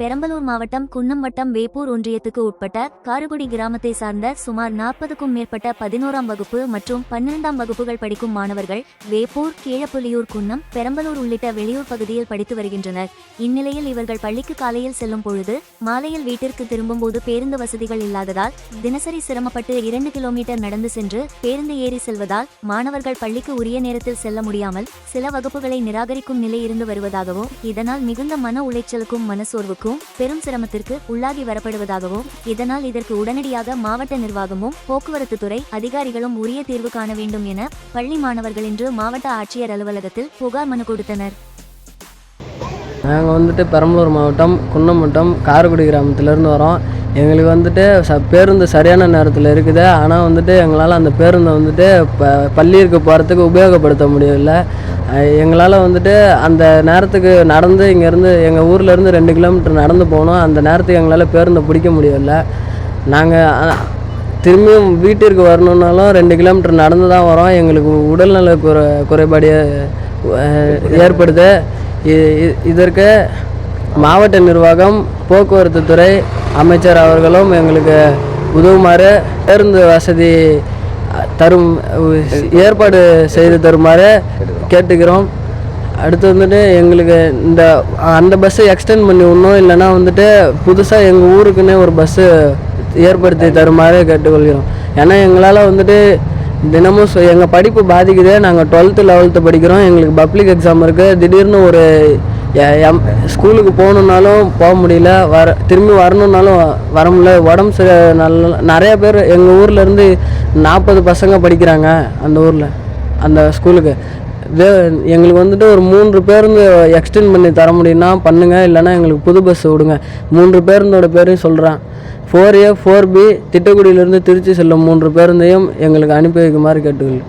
பெரம்பலூர் மாவட்டம் குன்னம் வட்டம் வேப்பூர் ஒன்றியத்துக்கு உட்பட்ட காரகுடி கிராமத்தை சார்ந்த சுமார் நாற்பதுக்கும் மேற்பட்ட பதினோராம் வகுப்பு மற்றும் பன்னிரெண்டாம் வகுப்புகள் படிக்கும் மாணவர்கள் வேப்பூர் கீழப்புலியூர் குன்னம் பெரம்பலூர் உள்ளிட்ட வெளியூர் பகுதியில் படித்து வருகின்றனர். இந்நிலையில் இவர்கள் பள்ளிக்கு காலையில் செல்லும் பொழுது மாலையில் வீட்டிற்கு திரும்பும்போது பேருந்து வசதிகள் இல்லாததால் தினசரி சிரமப்பட்டு இரண்டு கிலோமீட்டர் நடந்து சென்று பேருந்து ஏறி செல்வதால் மாணவர்கள் பள்ளிக்கு உரிய நேரத்தில் செல்ல முடியாமல் சில வகுப்புகளை நிராகரிக்கும் நிலை இருந்து வருவதாகவும் இதனால் மிகுந்த மன உளைச்சலுக்கும் மனசோர்வுக்கும் பெரும் சிரமத்திற்கு உள்ளாகி வரப்படுவதாகவும் இதனால் இதற்கு உடனடியாக மாவட்ட நிர்வாகமும் போக்குவரத்து துறை அதிகாரிகளும் உரிய தீர்வு காண வேண்டும் என பள்ளி மாணவர்கள் இன்று மாவட்ட ஆட்சியர் அலுவலகத்தில் புகார் மனு கொடுத்தனர். நாங்கள் வந்துட்டு பெரம்பலூர் மாவட்டம் குன்னம் மாவட்டம் காரைக்குடி கிராமத்துலேருந்து வரோம். எங்களுக்கு வந்துட்டு ச பேருந்து சரியான நேரத்தில் இருக்குது. ஆனால் வந்துட்டு எங்களால் அந்த பேருந்தை வந்துட்டு ப பள்ளிக்கு போகிறதுக்கு உபயோகப்படுத்த முடியல. எங்களால் வந்துட்டு அந்த நேரத்துக்கு நடந்து இங்கேருந்து எங்கள் ஊர்லேருந்து ரெண்டு கிலோமீட்டர் நடந்து போகணும். அந்த நேரத்துக்கு எங்களால் பேருந்தை பிடிக்க முடியல. நாங்கள் திரும்பியும் வீட்டிற்கு வரணுன்னாலும் ரெண்டு கிலோமீட்டர் நடந்து தான் வரோம். எங்களுக்கு உடல்நல குறை குறைபாடு ஏற்படுது. இ- இதற்கு மாவட்ட நிர்வாகம் போக்குவரத்து துறை அமைச்சர் அவர்களும் எங்களுக்கு உதவுமாறு பேருந்து வசதி தரும் ஏற்பாடு செய்து தருமாறு கேட்டுக்கிறோம். அடுத்து வந்துட்டு எங்களுக்கு இந்த அந்த பஸ்ஸை எக்ஸ்டெண்ட் பண்ணி விடணும். இல்லைன்னா வந்துட்டு புதுசாக எங்கள் ஊருக்குன்னே ஒரு பஸ்ஸு ஏற்படுத்தி தருமாறு கேட்டுக்கொள்கிறோம். ஏன்னா எங்களால் வந்துட்டு தினமும் எங்கள் படிப்பு பாதிக்குது. நாங்கள் டுவெல்த்து லெவல்த்து படிக்கிறோம். எங்களுக்கு பப்ளிக் எக்ஸாம் இருக்குது திடீர்னு ஒரு எம் ஸ்கூலுக்கு போகணுன்னாலும் போக முடியல. வர திரும்பி வரணுன்னாலும் வர முடியல. உடம்பு சரி நல்ல நிறைய பேர் எங்கள் ஊர்லேருந்து நாற்பது பசங்க படிக்கிறாங்க அந்த ஊரில் அந்த ஸ்கூலுக்கு வே எங்களுக்கு வந்துட்டு ஒரு மூன்று பேருந்து எக்ஸ்டெண்ட் பண்ணி தர முடியும்னா பண்ணுங்கள் இல்லைன்னா எங்களுக்கு புது பஸ் விடுங்க. மூன்று பேருந்தோட பேரையும் சொல்கிறேன் ஃபோர் ஏ ஃபோர் பி திட்டக்குடியிலேருந்து திருச்சி செல்லும் மூன்று பேருந்தையும் எங்களுக்கு அனுப்பி வைக்குமாறு கேட்டுக்கொள்